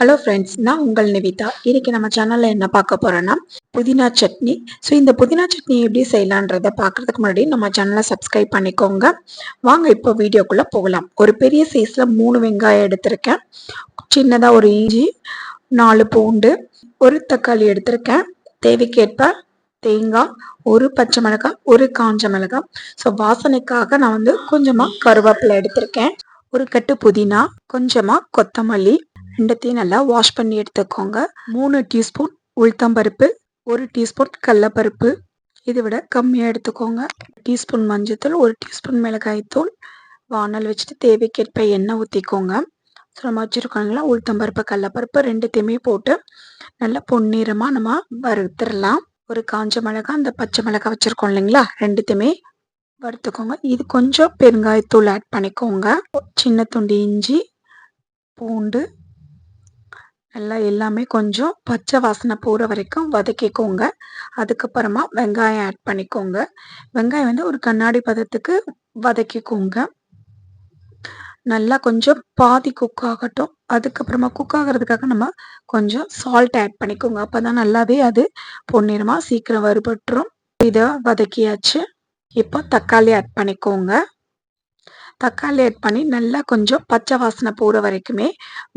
Hello friends நான் உங்கள் நிவிதா. இன்றைக்கி நம்ம சேனலில் என்ன பார்க்க போகிறோன்னா புதினா சட்னி. ஸோ இந்த புதினா சட்னி எப்படி செய்யலான்றதை பார்க்குறதுக்கு முன்னாடி நம்ம சேனலை சப்ஸ்கிரைப் பண்ணிக்கோங்க. வாங்க இப்போ வீடியோக்குள்ளே போகலாம். ஒரு பெரிய சைஸில் மூணு வெங்காயம் எடுத்திருக்கேன். சின்னதாக ஒரு இஞ்சி நாலு பூண்டு ஒரு தக்காளி எடுத்திருக்கேன். தேவைக்கேற்ப தேங்காய் ஒரு பச்சை மிளகாய் ஒரு காஞ்ச மிளகாய். ஸோ வாசனைக்காக நான் வந்து கொஞ்சமாக கருவேப்பிலை எடுத்திருக்கேன். ஒரு கட்டு புதினா கொஞ்சமாக கொத்தமல்லி ரெண்டத்தையும் நல்லா வாஷ் பண்ணி எடுத்துக்கோங்க. மூணு டீஸ்பூன் உளுத்தம்பருப்பு ஒரு டீஸ்பூன் கடலப்பருப்பு. இதை விட கம்மியாக எடுத்துக்கோங்க. டீஸ்பூன் மஞ்சத்தூள் ஒரு டீஸ்பூன் மிளகாய்த்தூள் வானல் வச்சுட்டு தேவைக்கேற்ப எண்ணெய் ஊற்றிக்கோங்க ஸோ நம்ம வச்சுருக்கோங்களா உளுத்தம்பருப்பு கடலப்பருப்பு ரெண்டுத்தையுமே போட்டு நல்லா பொன்னிறமாக நம்ம வறுத்துடலாம். ஒரு காஞ்ச மிளகாய் அந்த பச்சை மிளகாய் வச்சுருக்கோம் இல்லைங்களா ரெண்டுத்தையுமே வறுத்துக்கோங்க. இது கொஞ்சம் பெருங்காயத்தூள் ஆட் பண்ணிக்கோங்க. சின்ன துண்டு இஞ்சி பூண்டு நல்லா எல்லாமே கொஞ்சம் பச்சை வாசனை போகிற வரைக்கும் வதக்கிக்கோங்க. அதுக்கப்புறமா வெங்காயம் ஆட் பண்ணிக்கோங்க. வெங்காயம் வந்து ஒரு கண்ணாடி பதத்துக்கு வதக்கிக்கோங்க. நல்லா கொஞ்சம் பாதி குக் ஆகட்டும். அதுக்கப்புறமா குக் ஆகிறதுக்காக நம்ம கொஞ்சம் சால்ட் ஆட் பண்ணிக்கோங்க. அப்போ தான் நல்லாவே அது பொன்னிறமாக சீக்கிரம் வறுபட்டுரும். இதை வதக்கியாச்சு. இப்போ தக்காளி ஆட் பண்ணிக்கோங்க. தக்காளி ஆட் பண்ணி நல்லா கொஞ்சம் பச்சை வாசனை போகிற வரைக்குமே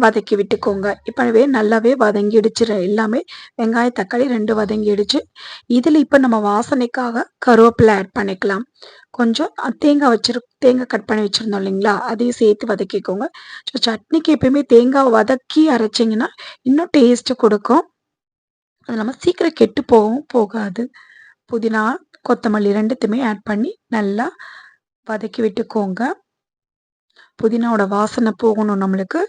வதக்கி விட்டுக்கோங்க. இப்போவே நல்லாவே வதங்கிடுச்சு. எல்லாமே வெங்காய தக்காளி ரெண்டு வதங்கிடுச்சு. இதில் இப்போ நம்ம வாசனைக்காக கருவேப்பிலை ஆட் பண்ணிக்கலாம். கொஞ்சம் தேங்காய் வச்சிரு தேங்காய் கட் பண்ணி வச்சுருந்தோம் இல்லைங்களா? அதையும் சேர்த்து வதக்கிக்கோங்க. ஸோ சட்னிக்கு எப்பயுமே தேங்காய் வதக்கி அரைச்சிங்கன்னா இன்னும் டேஸ்ட்டு கொடுக்கும். அது இல்லாமல் சீக்கிரம் கெட்டு போகவும் போகாது. புதினா கொத்தமல்லி ரெண்டுத்தையுமே ஆட் பண்ணி நல்லா வதக்கி விட்டுக்கோங்க. புதினாவோட வாசனை போகணும் நம்மளுக்கு.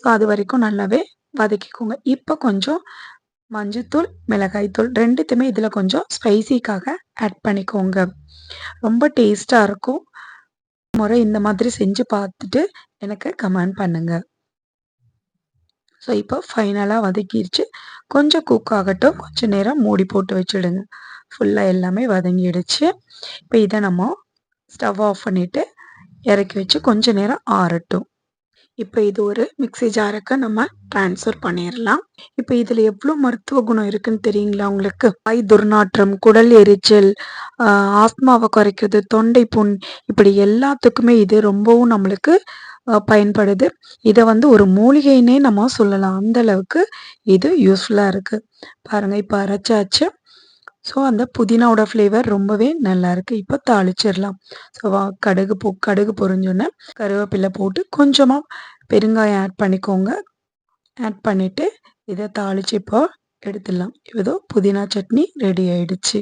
ஸோ அது வரைக்கும் நல்லாவே வதக்கிக்கோங்க. இப்போ கொஞ்சம் மஞ்சத்தூள் மிளகாய்த்தூள் ரெண்டுத்தையுமே இதில் கொஞ்சம் ஸ்பைசிக்காக ஆட் பண்ணிக்கோங்க. ரொம்ப டேஸ்ட்டாக இருக்கும். முறை இந்த மாதிரி செஞ்சு பார்த்துட்டு எனக்கு கமெண்ட் பண்ணுங்க. ஸோ இப்போ ஃபைனலாக வதக்கிடுச்சு கொஞ்சம் குக் ஆகட்டும். கொஞ்சம் நேரம் மூடி போட்டு வச்சுடுங்க. ஃபுல்லாக எல்லாமே வதங்கிடுச்சு. இப்போ இதை நம்ம ஸ்டவ் ஆஃப் பண்ணிவிட்டு இறக்கி வச்சு கொஞ்ச நேரம் ஆறட்டும். இப்போ இது ஒரு மிக்சி ஜாருக்கு நம்ம டிரான்ஸ்ஃபர் பண்ணிடலாம் இப்போ இதில் எவ்வளோ மருத்துவ குணம் இருக்குன்னு தெரியுங்களா உங்களுக்கு? வாய் துர்நாற்றம் குடல் எரிச்சல் ஆஸ்மாவை குறைக்கிறது தொண்டை புண் இப்படி எல்லாத்துக்குமே இது ரொம்பவும் நம்மளுக்கு பயன்படுது. இதை வந்து ஒரு மூலிகைன்னே நம்ம சொல்லலாம். அந்த அளவுக்கு இது யூஸ்ஃபுல்லாக இருக்குது பாருங்கள் இப்போ அரைச்சாச்சு. ஸோ அந்த புதினாவோட ஃப்ளேவர் ரொம்பவே நல்லா இருக்கு இப்போ தாளிச்சிடலாம். ஸோ கடுகு பொ கடுகு பொறிஞ்சோன்னே கருவேப்பிலை போட்டு கொஞ்சமாக பெருங்காயம் ஆட் பண்ணிக்கோங்க. ஆட் பண்ணிவிட்டு இதை தாளித்து இப்போ எடுத்துடலாம். ஏதோ புதினா சட்னி ரெடி ஆயிடுச்சு.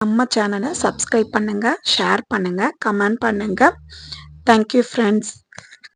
நம்ம சேனலை சப்ஸ்கிரைப் பண்ணுங்கள் ஷேர் பண்ணுங்கள் கமெண்ட் பண்ணுங்கள் தேங்க்யூ ஃப்ரெண்ட்ஸ்